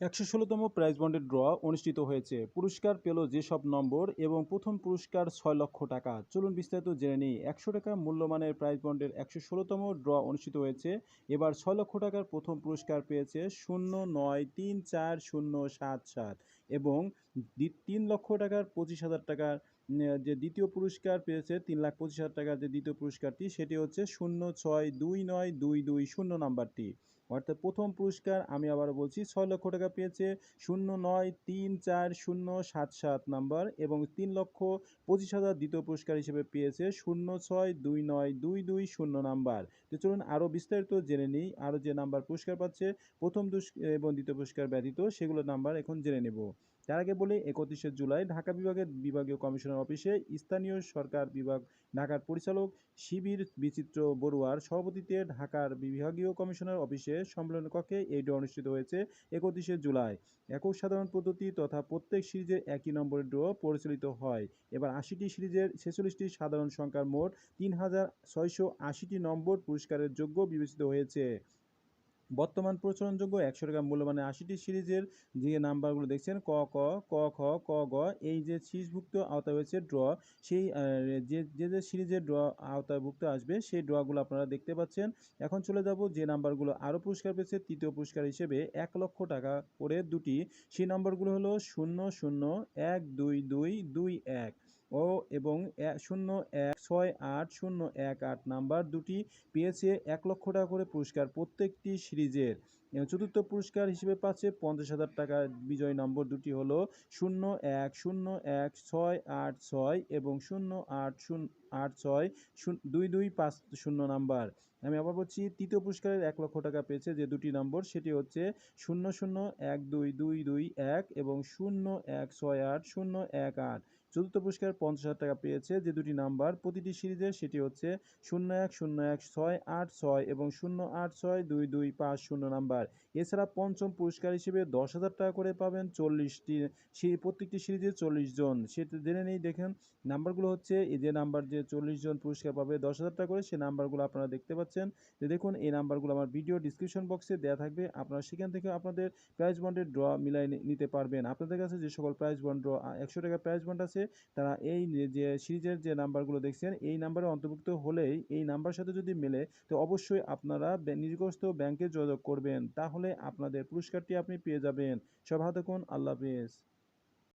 একশো ষোলোতম প্রাইজ বন্ডের ড্র অনুষ্ঠিত হয়েছে। পুরস্কার পেল যেসব নম্বর এবং প্রথম পুরস্কার ছয় লক্ষ টাকা। চলুন বিস্তারিত জেনে নিই। একশো টাকা মূল্যমানের প্রাইজ বন্ডের একশো ষোলোতম ড্র অনুষ্ঠিত হয়েছে। এবার ছয় লক্ষ টাকার প্রথম পুরস্কার পেয়েছে শূন্য নয় তিন চার শূন্য সাত সাত এবং তিন লক্ষ টাকার পঁচিশ হাজার টাকার যে দ্বিতীয় পুরস্কার পেয়েছে, তিন লাখ পঁচিশ হাজার টাকার যে দ্বিতীয় পুরস্কারটি, সেটি হচ্ছে শূন্য ছয় দুই নয় দুই দুই শূন্য নাম্বারটি। অর্থাৎ প্রথম পুরস্কার আমি আবার বলছি ছয় লক্ষ টাকা পেয়েছে শূন্য নয় তিন চার শূন্য সাত সাত নাম্বার এবং তিন লক্ষ পঁচিশ হাজার দ্বিতীয় পুরস্কার হিসেবে পেয়েছে শূন্য ছয় দুই নয় দুই দুই শূন্য নাম্বার। তো চলুন আরও বিস্তারিত জেনে নিই, আরও যে নাম্বার পুরস্কার পাচ্ছে, প্রথম এবং দ্বিতীয় পুরস্কার ব্যতীত সেগুলোর নাম্বার এখন জেনে নেব। তার আগে বলি, একত্রিশে জুলাই ঢাকা বিভাগের বিভাগীয় কমিশনার অফিসে স্থানীয় সরকার বিভাগ ঢাকার পরিচালক শিবির বিচিত্র বড়ুয়ার সভাপতিত্বে ঢাকার বিভাগীয় কমিশনার অফিসে সম্মেলন কক্ষে এই ড্র অনুষ্ঠিত হয়েছে একত্রিশে জুলাই। একক সাধারণ পদ্ধতি তথা প্রত্যেক সিরিজের একই নম্বরের ড্র পরিচালিত হয়। এবার আশিটি সিরিজের ছেচল্লিশটি সাধারণ সংখ্যার মোট তিন হাজার ছয়শো আশিটি নম্বর পুরস্কারের যোগ্য বিবেচিত হয়েছে। বর্তমান প্রচলনযোগ্য একশো টাকা মূল্যমানের আশিটি সিরিজের যে নাম্বারগুলো দেখছেন, ক ক ক, খ, ক, গ, এই যে সিরিজভুক্ত আওতায় হয়েছে ড্র, সেই যে যে যে সিরিজের ড্র আওতাভুক্ত আসবে, সেই ড্রগুলো আপনারা দেখতে পাচ্ছেন। এখন চলে যাব যে নাম্বারগুলো আরও পুরস্কার পেয়েছে, তৃতীয় পুরস্কার হিসেবে এক লক্ষ টাকা করে দুটি। সেই নম্বরগুলো হলো শূন্য শূন্য এক দুই দুই দুই এক। ও এবং শূন্য এক ছয় আট শূন্য এক আট নাম্বার দুটি পেয়েছে এক লক্ষ টাকা করে পুরস্কার প্রত্যেকটি সিরিজের। চতুর্থ পুরস্কার হিসেবে পাচ্ছে পঞ্চাশ হাজার টাকা। বিজয় নম্বর দুটি হলো শূন্য এক শূন্য এক ছয় আট ছয় এবং শূন্য আট শূন্য আট ছয় দুই দুই পাঁচ শূন্য নাম্বার। আমি আবার বলছি, তৃতীয় পুরস্কারের এক লক্ষ টাকা পেয়েছে যে দুটি নম্বর, সেটি হচ্ছে শূন্য শূন্য এক দুই দুই দুই এক এবং শূন্য এক ছয় আট শূন্য এক আট। চতুর্থ পুরস্কার পঞ্চাশ হাজার টাকা পেয়েছে যে দুটি নাম্বার। প্রতিটি সিরিজের সেটি হচ্ছে শূন্য এক শূন্য এক, ছয়, আট, ছয় এবং শূন্য আট, ছয়, দুই দুই, পাঁচ, শূন্য নাম্বার। এছাড়া পঞ্চম পুরস্কার হিসেবে দশ হাজার টাকা করে পাবেন চল্লিশটি সেই প্রত্যেকটি সিরিজে চল্লিশ জন। সেটা জেনে নেই দেখেন, নাম্বারগুলো হচ্ছে এই যে নাম্বার যে চল্লিশ জন পুরস্কার পাবে দশ হাজার টাকা করে, সে নাম্বারগুলো আপনারা দেখতে পাচ্ছেন। যে দেখুন, এই নাম্বারগুলো আমার ভিডিও ডিসক্রিপশন বক্সে দেওয়া থাকবে। আপনারা সেখান থেকে আপনাদের প্রাইজ বন্ডের ড্র মিলাই নিতে পারবেন। আপনাদের কাছে যে সকল প্রাইজ বন্ড ড্র একশো টাকা প্রাইজ বন্ড আছে তারা এই যে সিরিজের যে নাম্বারগুলো দেখছেন, এই নাম্বারে অন্তর্ভুক্ত হলেই এই নাম্বার সাথে যদি মেলে, তো অবশ্যই আপনারা বে- ব্যাংকে যোগাযোগ করবেন। তাহলে আপনাদের পুরস্কারটি আপনি পেয়ে যাবেন। সভা থাকুন। আল্লাহ হাফেজ।